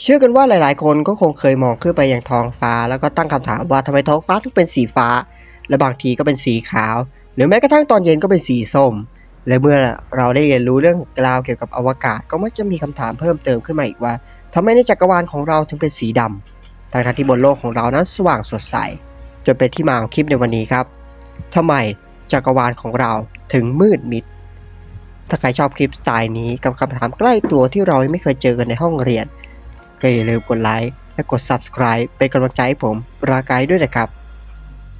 เชื่อกันว่าหลาย ๆ คนก็คงเคยมองขึ้นไปยังท้องฟ้า แล้วก็ตั้งคำถามว่าทำไมท้องฟ้าถึงเป็นสีฟ้า และบางทีก็เป็นสีขาว หรือแม้กระทั่งตอนเย็นก็เป็นสีส้ม และเมื่อเราได้เรียนรู้เรื่องราวเกี่ยวกับอวกาศ ก็มักจะมีคำถามเพิ่มเติมขึ้นมาอีกว่าทำไมในจักรวาลของเราถึงเป็นสีดำทั้งที่บนโลกของเรานั้นสว่างสดใสจนเป็นที่มาของคลิปในวันนี้ครับทำไมจักรวาลของเราถึงมืดมิด ถ้าใครชอบคลิปสไตล์นี้กับคำถามใกล้ตัวที่เราไม่เคยเจอกันในห้องเรียน ก็อย่าลืมกดไลค์และกด Subscribe เป็นกำลังใจให้ผมราไกด์ด้วยนะครับ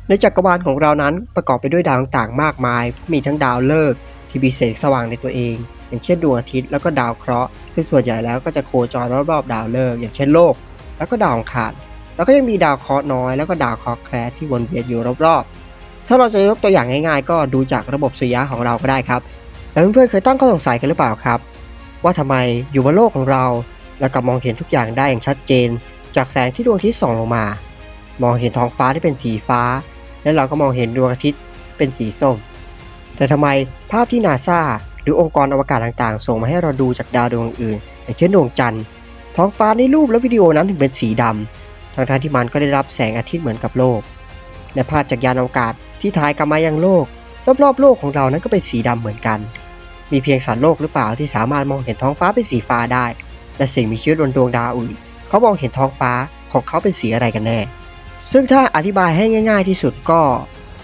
ในจักรวาลของเรานั้นประกอบไปด้วยดาวต่างๆ มากมาย มีทั้งดาวฤกษ์ที่มีแสงสว่างในตัวเอง อย่างเช่นดวงอาทิตย์แล้วก็ดาวเคราะห์ซึ่งส่วนใหญ่แล้วก็จะโคจรรอบๆดาวฤกษ์อย่างเช่นโลก แล้วก็ดาวอังคารแล้วก็ยังมีดาวเคราะห์น้อยแล้วก็ดาวเคราะห์แคระที่วนเวียนอยู่รอบๆ ถ้าเราจะยกตัวอย่างง่ายๆ ก็ดูจากระบบสุริยะของเราก็ได้ครับแล้วเพื่อนๆเคยตั้งข้อสงสัยกันหรือเปล่าครับ ว่าทำไมอยู่บนโลกของเรา เรากลับมองเห็นทุกอย่างได้อย่างชัดเจน จากแสงที่ดวงอาทิตย์ส่องลงมา มองเห็นท้องฟ้าที่เป็นสีฟ้า และเราก็มองเห็นดวงอาทิตย์เป็นสีส้ม แต่ทำไมภาพที่นาซาหรือองค์กรอวกาศต่างๆ ส่งมาให้เราดูจากดาวดวงอื่นอย่างเช่นดวงจันทร์ ท้องฟ้าในรูปและวิดีโอนั้นถึงเป็นสีดำทั้งๆที่มันก็ได้รับแสงอาทิตย์เหมือนกับโลกและภาพจากยานอวกาศที่ถ่ายกลับมายังโลกรอบๆโลกของเรานั้นก็เป็นสีดำเหมือนกัน มีเพียงสัตว์โลกหรือเปล่าที่สามารถมองเห็นท้องฟ้าเป็นสีฟ้าได้ และสิ่งมีชีวิตบนดวงดาวอื่นเขามองเห็นท้องฟ้าของเขาเป็นสีอะไรกันแน่ ซึ่งถ้าอธิบายให้ง่าย ๆ ที่สุดก็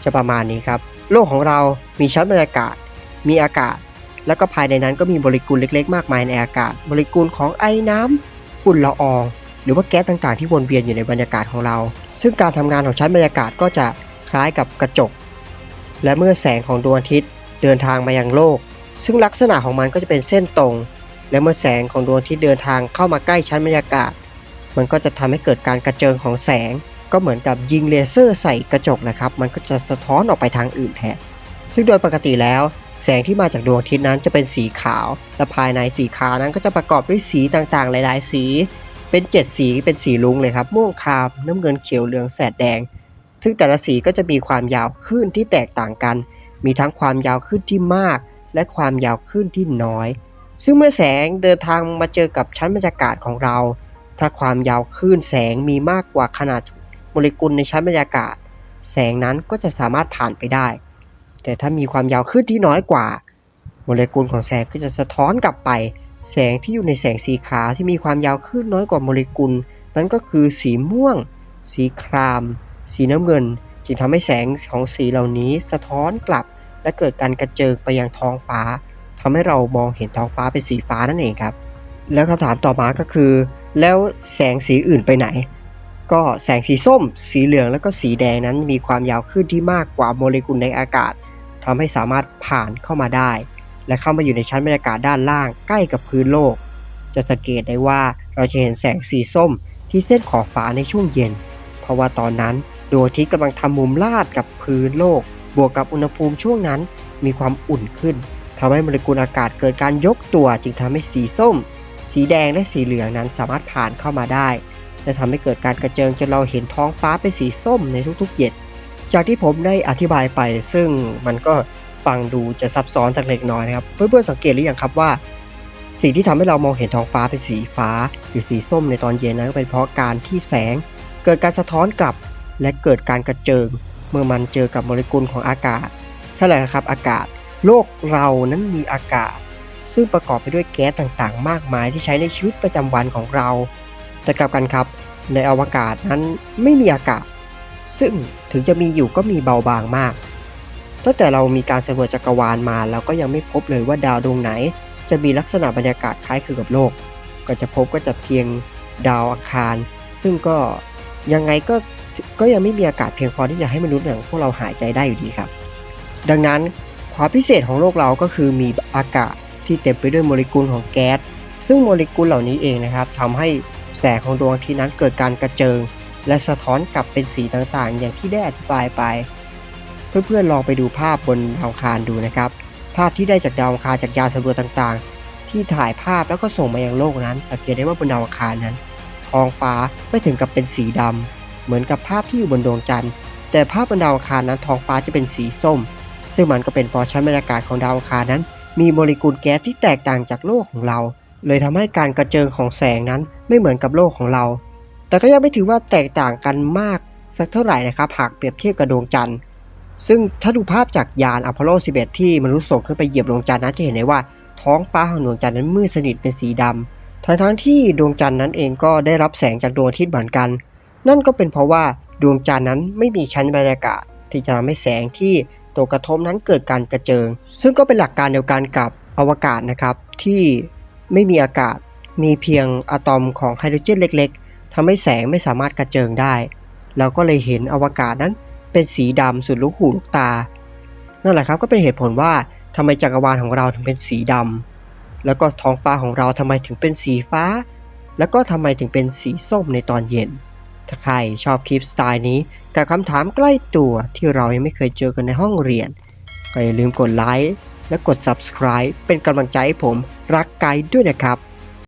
จะประมาณนี้ครับ โลกของเรามีชั้นบรรยากาศ มีอากาศ แล้วก็ภายในนั้นก็มีโมเลกุลเล็ก ๆ มากมายในอากาศ โมเลกุลของไอ้น้ำฝุ่นละออง หรือว่าแก๊สต่างๆ ที่วนเวียนอยู่ในบรรยากาศของเรา ซึ่งการทำงานของชั้นบรรยากาศก็จะคล้ายกับกระจก และเมื่อแสงของดวงอาทิตย์เดินทางมายังโลก ซึ่งลักษณะของมันก็จะเป็นเส้นตรง และเมื่อแสงของดวงทิตย์เดินทางเข้ามาใกล้ชั้นบรรยากาศ มันก็จะทำให้เกิดการกระเจิงของแสง ก็เหมือนกับยิงเลเซอร์ใส่กระจกนะครับ มันก็จะสะท้อนออกไปทางอื่นแทน ซึ่งโดยปกติแล้ว แสงที่มาจากดวงอาทิตย์นั้นจะเป็นสีขาว และภายในสีขาวนั้นก็จะประกอบด้วยสีต่างๆ หลาย ๆ สี เป็นเจ็ดสีเป็นสีลุ้งเลยครับ ม่วงคามน้ำเงินเขียวเหลืองแสดแดง ซึ่งแต่ละสีก็จะมีความยาวคลื่นที่แตกต่างกัน มีทั้งความยาวคลื่นที่มาก และความยาวคลื่นที่น้อย ซึ่งเมื่อแสงเดินทางมาเจอกับชั้นบรรยากาศของเรา ถ้าความยาวคลื่นแสงมีมากกว่าขนาดโมเลกุลในชั้นบรรยากาศ แสงนั้นก็จะสามารถผ่านไปได้ แต่ถ้ามีความยาวคลื่นที่น้อยกว่า โมเลกุลของแสงก็จะสะท้อนกลับไป แสงที่อยู่ในแสงสีขาวที่มีความยาวคลื่นน้อยกว่าโมเลกุล นั่นก็คือสีม่วง สีคราม สีน้ำเงิน จึงทำให้แสงของสีเหล่านี้สะท้อนกลับ และเกิดการกระเจิงไปยังท้องฟ้า ทำให้เรามองเห็นท้องฟ้าเป็นสีฟ้านั่นเองครับ แล้วคำถามต่อมาก็คือ แล้วแสงสีอื่นไปไหน ก็แสงสีส้ม สีเหลืองแล้วก็สีแดงนั้นมีความยาวคลื่นที่มากกว่าโมเลกุลในอากาศทำให้สามารถผ่านเข้ามาได้ และเข้ามาอยู่ในชั้นบรรยากาศด้านล่างใกล้กับพื้นโลก จะสังเกตได้ว่าเราจะเห็นแสงสีส้มที่เส้นขอบฟ้าในช่วงเย็น เพราะว่าตอนนั้นดวงอาทิตย์กำลังทำมุมลาดกับพื้นโลก บวกกับอุณหภูมิช่วงนั้นมีความอุ่นขึ้น ทำให้โมเลกุลอากาศเกิดการยกตัว จึงทำให้สีส้ม สีแดงและสีเหลืองนั้นสามารถผ่านเข้ามาได้และทำให้เกิดการกระเจิงจนเราเห็นท้องฟ้าเป็นสีส้มในทุกๆเย็นจากที่ผมได้อธิบายไป ซึ่งมันก็ฟังดูจะซับซ้อนสักเล็กน้อยนะครับ เพื่อนๆสังเกตหรือยังครับว่า สิ่งที่ทำให้เรามองเห็นท้องฟ้าเป็นสีฟ้า หรือสีส้มในตอนเย็นนั้นก็เป็นเพราะการที่แสง เกิดการสะท้อนกลับ และเกิดการกระเจิง เมื่อมันเจอกับโมเลกุลของอากาศเท่าไหร่นะครับอากาศ โลกเรานั้นมีอากาศ ซึ่งประกอบไปด้วยแก๊สต่างๆ มากมายที่ใช้ในชีวิตประจำวันของเรา แต่กลับกันครับ ในอวกาศนั้นไม่มีอากาศ ซึ่งถึงจะมีอยู่ก็มีเบาบางมากตั้งแต่เรามีการสำรวจจักรวาลมาเราก็ยังไม่พบเลยว่าดาวดวงไหน จะมีลักษณะบรรยากาศคล้ายคลึงกับโลก ก็จะพบก็จะเพียงดาวอังคาร ซึ่งก็ยังไงก็ก็ยังไม่มีอากาศเพียงพอที่จะให้มนุษย์อย่างพวกเราหายใจได้อยู่ดีครับ ดังนั้น ความพิเศษของโลกเราก็คือมีอากาศที่เต็มไปด้วยโมเลกุลของแก๊ส ซึ่งโมเลกุลเหล่านี้เองนะครับทำให้แสงของดวงอาทิตย์นั้นเกิดการกระเจิง และสะท้อนกลับเป็นสีต่างๆ อย่างที่ได้อธิบายไป เพื่อนๆลองไปดูภาพบนดาวคารดูนะครับ ภาพที่ได้จากดาวคารจากยานสำรวจต่างๆ ที่ถ่ายภาพแล้วก็ส่งมายังโลกนั้น สังเกตได้ว่าบนดาวคารนั้นท้องฟ้าไม่ถึงกับเป็นสีดำเหมือนกับภาพที่อยู่บนดวงจันทร์ แต่ภาพบนดาวคารนั้นท้องฟ้าจะเป็นสีส้ม ซึ่งมันก็เป็นเพราะชั้นบรรยากาศของดาวอังคารนั้น มีโมเลกุลแก๊สที่แตกต่างจากโลกของเรา เลยทำให้การกระเจิงของแสงนั้นไม่เหมือนกับโลกของเรา แต่ก็ยังไม่ถือว่าแตกต่างกันมากสักเท่าไหร่นะครับหากเปรียบเทียบกับดวงจันทร์ ซึ่งถ้าดูภาพจากยานอพอลโล 11 ที่มนุษย์ส่งขึ้นไปเหยียบดวงจันทร์นั้นจะเห็นได้ว่าท้องฟ้าของดวงจันทร์นั้นมืดสนิทเป็นสีดำทั้งทั้งๆที่ดวงจันทร์นั้นเองก็ได้รับแสงจากดวงอาทิตย์เหมือนกัน นั่นก็เป็นเพราะว่าดวงจันทร์นั้นไม่มีชั้นบรรยากาศที่จะทำให้แสงที่ ตกกระทบนั้นเกิดการกระเจิง ซึ่งก็เป็นหลักการเดียวกันกับอวกาศนะครับ ที่ไม่มีอากาศมีเพียงอะตอมของไฮโดรเจนเล็ก ๆทำให้แสงไม่สามารถกระเจิงได้ เราก็เลยเห็นอวกาศนั้นเป็นสีดำสุดลูกหูลูกตา นั่นแหละครับก็เป็นเหตุผลว่าทำไมจักรวาลของเราถึงเป็นสีดำแล้วก็ท้องฟ้าของเราทำไมถึงเป็นสีฟ้า แล้วก็ทำไมถึงเป็นสีส้มในตอนเย็น ถ้าใครชอบคลิปสไตล์นี้กับคำถามใกล้ตัวที่เรายังไม่เคยเจอกันในห้องเรียน ก็อย่าลืมกดไลค์และกด subscribe เป็นกำลังใจให้ผมรักไกด์ด้วยนะครับ